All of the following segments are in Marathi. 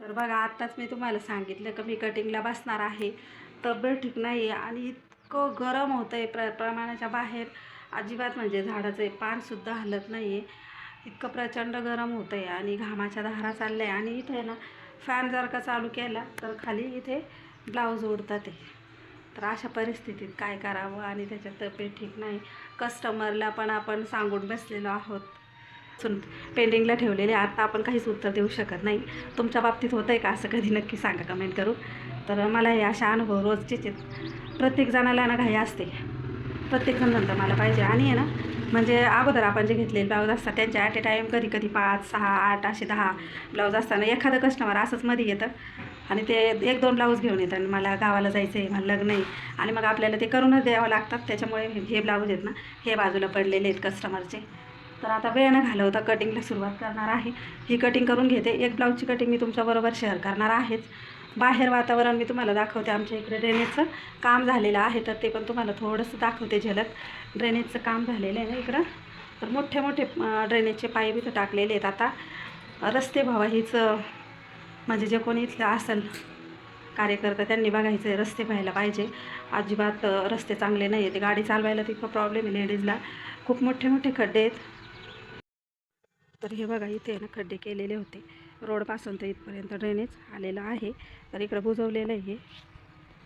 तर बघा आत्ताच मी तुम्हाला सांगितलं का मी कटिंगला बसणार आहे. तब्येत ठीक नाही आहे आणि इतकं गरम होतं आहे प्र प्रमाणाच्या बाहेर. अजिबात म्हणजे झाडाचं पानसुद्धा हलत नाही आहे इतकं प्रचंड गरम होतं आहे आणि घामाच्या धारा चालल्या आहे आणि इथे ना फॅन जर का चालू केला तर खाली इथे ब्लाऊज उडतात आहे तर अशा परिस्थितीत काय करावं आणि त्याच्यात तब्येत ठीक नाही. कस्टमरला पण आपण सांगून बसलेलो आहोत. सुन पेंडिंगला ठेवलेले आता आपण काहीच उत्तर देऊ शकत नाही. तुमच्या बाबतीत होतं आहे का असं कधी नक्की सांगा कमेंट करू तर मला हे अशा अनुभव रोजचेच आहेत. प्रत्येक जणाला ना घाई असते. प्रत्येकजण म्हणतं मला पाहिजे. आणि आहे ना म्हणजे अगोदर आपण जे घेतलेले ब्लाऊज असतात त्यांच्या ॲट ए टाईम कधी कधी पाच सहा आठ असे दहा ब्लाऊज असताना एखादं कस्टमर असंच मध्ये येतं. आणि ते एक दोन ब्लाऊज घेऊन येतात. आणि मला गावाला जायचं आहे मला लग्न आहे. आणि मग आपल्याला ते करूनच द्यावं लागतात. त्याच्यामुळे हे हे ब्लाऊज आहेत ना हे बाजूला पडलेले आहेत कस्टमरचे तर आता वेळ न घालवता कटिंगला सुरुवात करणार आहे. ही कटिंग करून घेते. एक ब्लाऊजची कटिंग मी तुमच्याबरोबर शेअर करणार आहेच. बाहेर वातावरण मी तुम्हाला दाखवते आमच्या इकडे ड्रेनेजचं काम झालेलं आहे तर ते पण तुम्हाला थोडंसं दाखवते झलक. ड्रेनेजचं काम झालेलं आहे ना इकडं? तर मोठे मोठे ड्रेनेजचे पाईप इथं टाकलेले आहेत आता. रस्ते भावा हीच म्हणजे जे कोणी इथलं असेल कार्यकर्ता त्यांनी बघायचं आहे रस्ते पाहायला पाहिजे. अजिबात रस्ते चांगले नाही आहेत गाडी चालवायला तितकं प्रॉब्लेम आहे लेडीजला खूप मोठे मोठे खड्डे आहेत. तर हे बघा इथे ना खड्डे केलेले होते. रोडपासून तर इथपर्यंत ड्रेनेज आलेलं आहे. तर इकडं बुजवलेलं आहे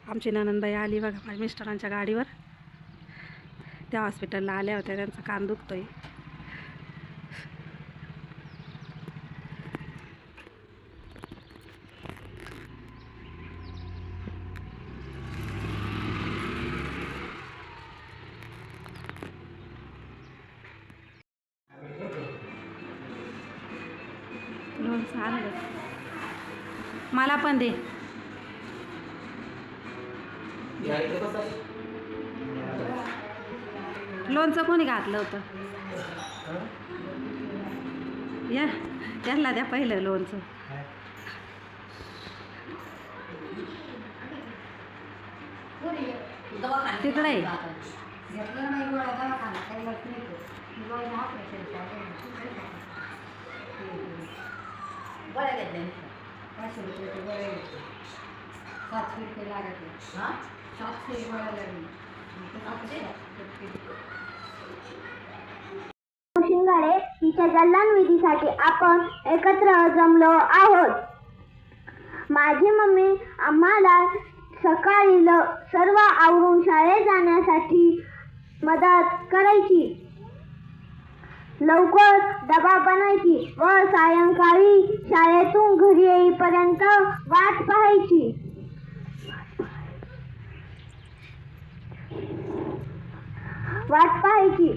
आमची ननंदबाई आली बघा माझ्या मिस्टरांच्या गाडीवर. त्या हॉस्पिटलला आल्या होत्या त्यांचं कान दुखतो आहे लोणचं आणलं मला पण दे. लोणचं कोणी घातलं होतं? या त्यांना द्या पहिलं लोणचं. तिकडे आहे. शिंगाडे हिच्या जल्लान विधीसाठी आपण एकत्र जमलो आहोत. माझी मम्मी आम्हाला सकाळी ल सर्व आवरून शाळेत जाण्यासाठी मदत करायची. लवकर डबा बनायची व सायंकाळी शाळेतून घरी येईपर्यंत वाट पाहायची. वाट पाहायची.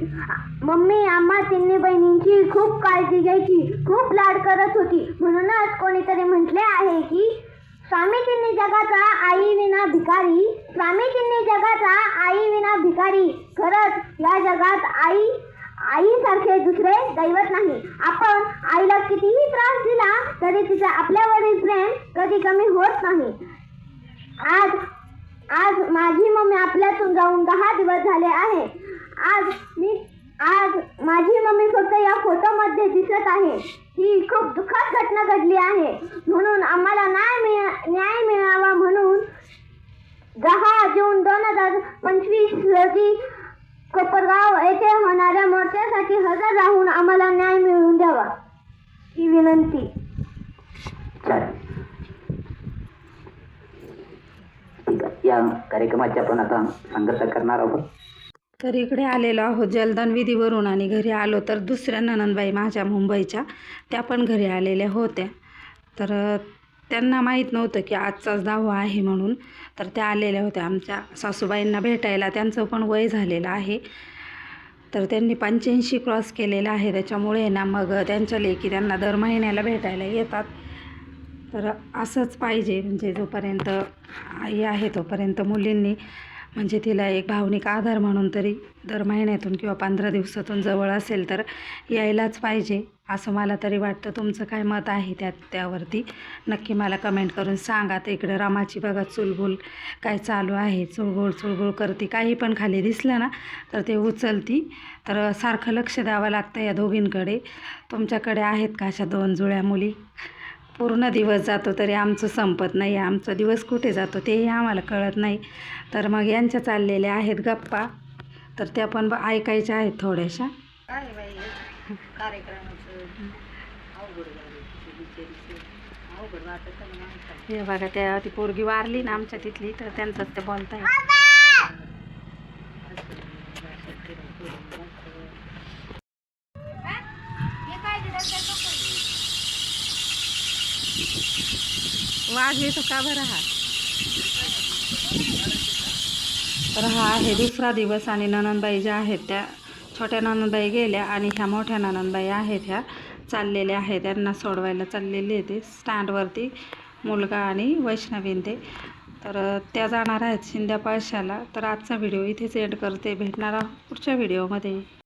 मम्मी आम्हा तिन्ही बहिणींची खूप काळजी घ्यायची. खूप लाड करत होती. म्हणूनच कोणीतरी म्हटले आहे की स्वामी तिन्ही जगाचा आई विना भिकारी स्वामी तिन्ही जगाचा आई विना भिकारी. खरंच या जगात आई आईसारखे दुसरे दैवत नाही. आपण आईला कितीही त्रास दिला तरी तिचा आपल्यावरील प्रेम कधी कमी होत नाही. आज आज माझी मम्मी आपल्यातून जाऊन दहा दिवस झाले आहे. आज मी आज माझी मम्मी फक्त या फोटोमध्ये दिसत आहे. ही खूप दुःखद घटना घडली आहे. म्हणून आम्हाला न्याय मिळा न्याय मिळावा म्हणून दहा जून दोन हजार पंचवीस रोजी मोर्चासाठी हजर राहून आम्हाला न्याय मिळवून द्यावा. ही विनंती. ठीक आहे. या कार्यक्रमाची आपण आता सांगता करणार आहोत. तर इकडे आलेलो आहोत जलदान विधीवरून आणि घरी आलो तर दुसऱ्या ननंदबाई माझ्या मुंबईच्या त्या पण घरी आलेल्या होत्या. तर त्यांना माहीत नव्हतं की आजचाच दावा आहे म्हणून तर त्या आलेल्या होत्या. आमच्या सासूबाईंना भेटायला त्यांचं पण वय झालेलं आहे. तर त्यांनी पंच्याऐंशी क्रॉस केलेलं आहे. त्याच्यामुळे ना मग त्यांच्या लेखी त्यांना दर महिन्याला भेटायला येतात. तर असंच पाहिजे. म्हणजे जोपर्यंत आई आहे तोपर्यंत मुलींनी म्हणजे तिला एक भावनिक आधार म्हणून तरी दर महिन्यातून किंवा पंधरा दिवसातून जवळ असेल तर यायलाच पाहिजे असं मला तरी वाटतं. तुमचं काय मत आहे त्या त्यावरती? नक्की मला कमेंट करून सांगा. तर इकडं रामाची बघा चुलबुल काय चालू आहे. चुळबुळ चुळबुळ करते. काही पण खाली दिसलं ना तर ते उचलती. तर सारखं लक्ष द्यावं लागतं या दोघींकडे. तुमच्याकडे आहेत का अशा दोन जुळ्या मुली? पूर्ण दिवस जातो तरी आमचं संपत नाही आमचा दिवस कुठे जातो तेही आम्हाला कळत नाही. तर मग यांच्या चाललेल्या आहेत गप्पा. तर त्या पण ब- ऐकायच्या आहेत थोड्याशा. हे बघा त्या ती पोरगी वारली ना आमच्या तिथली तर त्यांचंच ते बोलताय वाघ येतो का बरं हा? तर हा आहे दुसरा दिवस आणि ननंदबाई ज्या आहेत त्या छोट्या ननंदबाई गेल्या आणि ह्या मोठ्या ननंदबाई आहेत ह्या चाललेल्या आहेत. त्यांना सोडवायला चाललेले आहे ते स्टँडवरती मुलगा आणि वैष्णवीन ते. तर त्या जाणार आहेत शिंद्या पाळशाला तर आजचा व्हिडिओ इथेच एंड करते. भेटणार आहोत पुढच्या व्हिडिओमध्ये.